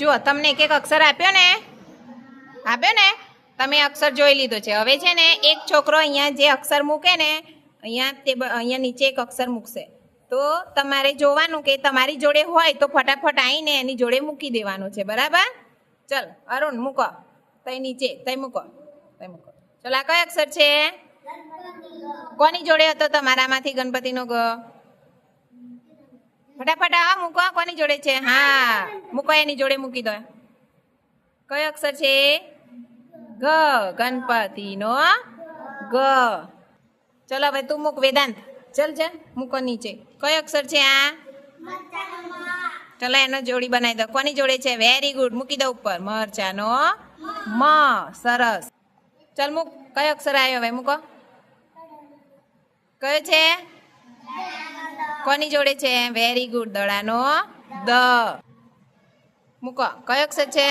જુઓ તમને એક એક અક્ષર આપ્યો ને? આપ્યો ને? તમે અક્ષર જોઈ લીધો છે. હવે છે ને, એક છોકરો અહીંયા જે અક્ષર મૂકે ને, અહીંયા તે અહીંયા નીચે એક અક્ષર મૂકશે. તો તમારે જોવાનું કે તમારી જોડે હોય તો ફટાફટ આવીને એની જોડે મૂકી દેવાનું છે. બરાબર? ચલ, અરુણ, મૂકો. તઈ નીચે, તઈ મૂકો. તઈ મૂકો. ચલો, આ કયો અક્ષર છે? કોની જોડે હતો? તમારામાંથી ગણપતિનો ગ? ફટાફટ આ મૂકો કોની જોડે છે? હા, મૂકો એની જોડે મૂકી દો. કયો અક્ષર છે ગ, ગણપતિનો ગ. ચલો હવે તું મૂક વેદાંત. ચલ જા મૂકો નીચે. કયો અક્ષર છે આ? ચલો એનો જોડી બનાવી દો. કોની જોડે છે? વેરી ગુડ મૂકી દો ઉપર. મરચાનો મ. સરસ. ચલ, મૂક. કયો અક્ષર આવ્યો હવે? મૂકો. કયો છે? કોની જોડે છે? વેરી ગુડ દડાનો દ. મૂકો. કયો અક્ષર છે?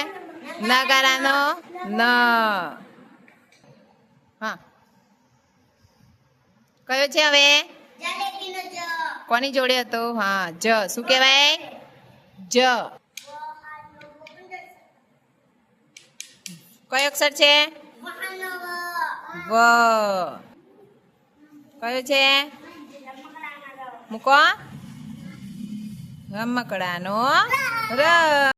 નગારાનો ન. હા. કયો છે હવે? કોની જોડે હતો? હા જ. શું કહેવાય? જ. કયો અક્ષર છે? વ. કયો છે? મૂકો રમકડાનો ર